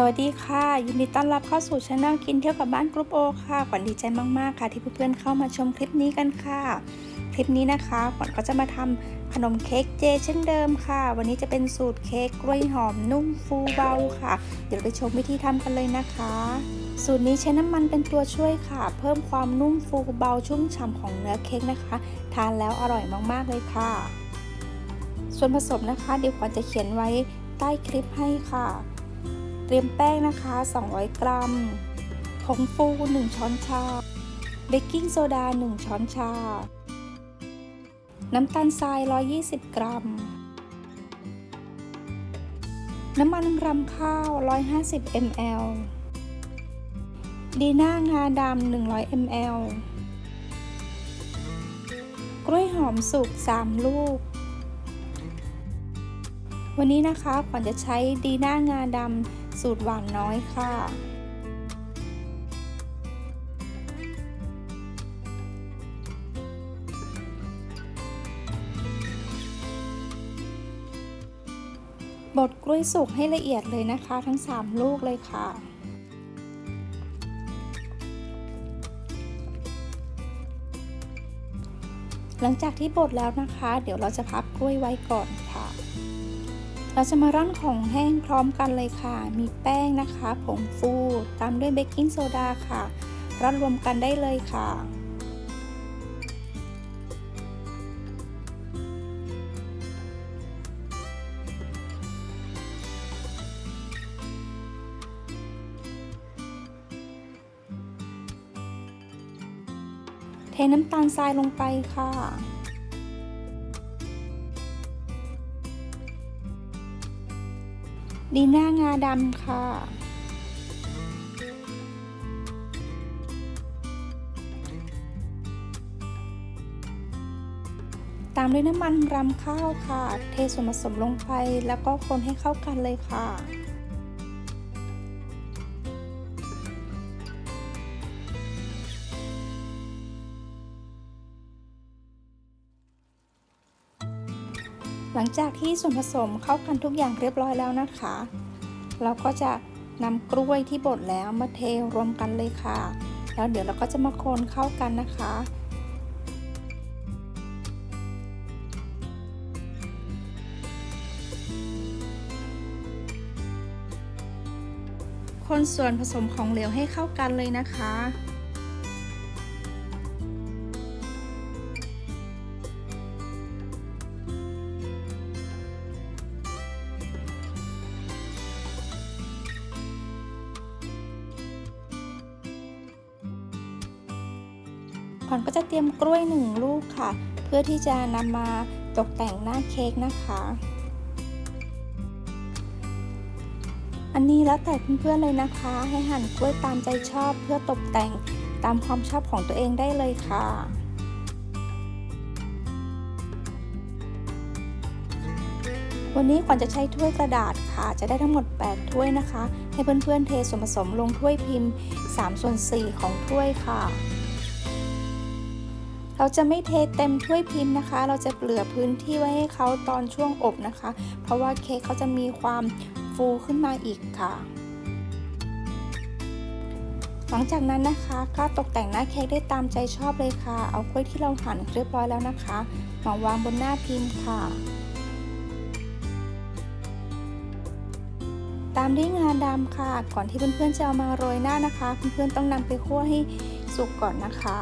สวัสดีค่ะ ยินดีต้อนรับเข้าสู่ช anel กินเที่ยวกับบ้านกรุ๊ปโอค่ะขวัญดีใจมากๆค่ะ ที่เพื่อนๆเข้ามาชมคลิปนี้กันค่ะ คลิปนี้นะคะขวัญก็จะมาทำขนมเค้กเจเช่นเดิมค่ะ วันนี้จะเป็นสูตรเค้กกล้วยหอมนุ่มฟูเบาค่ะ เดี๋ยวไปชมวิธีทำกันเลยนะคะ สูตรนี้ใช้น้ำมันเป็นตัวช่วยค่ะ เพิ่มความนุ่มฟูเบาชุ่มฉ่ำของเนื้อเค้กนะคะ ทานแล้วอร่อยมากๆเลยค่ะ ส่วนผสมนะคะเดี๋ยวขวัญจะเขียนไว้ใต้คลิปให้ค่ะ เตรียมแป้งนะคะ 200 กรัม ผงฟู 1 ช้อนชา เบกกิ้งโซดา 1 ช้อนชา น้ำตาลทราย 120 กรัม น้ำมันรำข้าว 150 ml ดีน่างาดำ 100 ml กล้วยหอมสุก 3 ลูก วันนี้นะคะขวัญจะใช้ดีน่างาดำสูตรหวานน้อยค่ะ บดกล้วยสุกให้ละเอียดเลยนะคะ ทั้ง 3 ลูกเลยค่ะหลังจากที่บดแล้วนะคะ เดี๋ยวเราจะพักกล้วยไว้ก่อนค่ะ เราจะมาร่อนของแห้งพร้อมกันเลยค่ะ มีแป้งนะคะ ผงฟูตามด้วยเบกกิ้งโซดาค่ะร่อนรวมกันได้เลยค่ะเทน้ำตาลทรายลงไปค่ะ ดีน่างาดำค่ะ ตามด้วยน้ำมันรำข้าวค่ะ เทส่วนผสมลงไปแล้วก็คนให้เข้ากันเลยค่ะ หลังจากที่ส่วนผสมเข้ากันทุกอย่างเรียบร้อยแล้วนะคะ เราก็จะนำกล้วยที่บดแล้วมาเทรวมกันเลยค่ะ แล้วเดี๋ยวเราก็จะมาคนเข้ากันนะคะคนส่วนผสมของเหลวให้เข้ากันเลยนะคะ ขวัญก็จะเตรียมกล้วยหนึ่งลูกค่ะ เพื่อที่จะนำมาตกแต่งหน้าเค้กนะคะ อันนี้แล้วแต่เพื่อนๆเลยนะคะ ให้หั่นกล้วยตามใจชอบเพื่อตกแต่งตามความชอบของตัวเองได้เลยค่ะวันนี้ขวัญจะใช้ถ้วยกระดาษค่ะ จะได้ทั้งหมด 8 ถ้วยนะคะ ให้เพื่อนๆเทส่วนผสมลงถ้วยพิมพ์3ส่วน4ของถ้วยค่ะ เราจะไม่เทเต็มถ้วยพิมพ์นะคะ เราจะเหลือพื้นที่ไว้ให้เขาตอนช่วงอบนะคะ เพราะว่าเค้กเขาจะมีความฟูขึ้นมาอีกค่ะ หลังจากนั้นนะคะก็ตกแต่งหน้าเค้กได้ตามใจชอบเลยค่ะ เอากล้วยที่เราหั่นเรียบร้อยแล้วนะคะมาวางบนหน้าพิมพ์ค่ะตามด้วยงาดำค่ะ ก่อนที่เพื่อนๆจะเอามาโรยหน้านะคะ เพื่อนๆต้องนำไปคั่วให้สุกก่อนนะคะ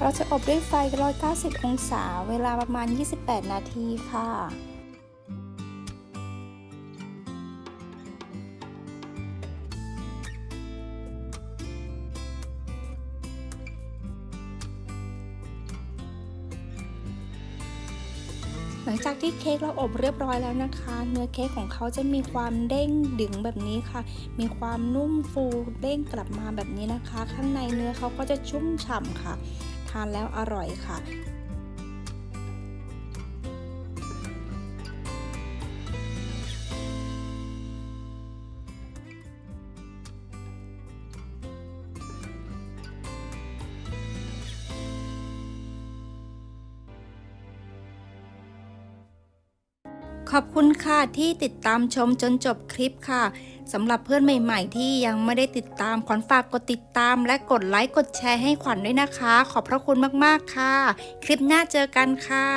เราจะอบด้วยไฟ 190 องศา เวลาประมาณ 28 นาทีค่ะ หลังจากที่เค้กเราอบเรียบร้อยแล้วนะคะ เนื้อเค้กของเขาจะมีความเด้งดึงแบบนี้ค่ะ มีความนุ่มฟูเด้งกลับมาแบบนี้นะคะ ข้างในเนื้อเขาก็จะชุ่มฉ่ำค่ะ ทานแล้วอร่อยค่ะขอบคุณค่ะที่ติดตามชมจนจบคลิปค่ะ สำหรับเพื่อนใหม่ๆ ที่ยังไม่ได้ติดตามขวัญฝากกดติดตาม และกดไลค์กดแชร์ให้ขวัญด้วยนะคะ ขอบพระคุณมากๆค่ะ คลิปหน้าเจอกันค่ะ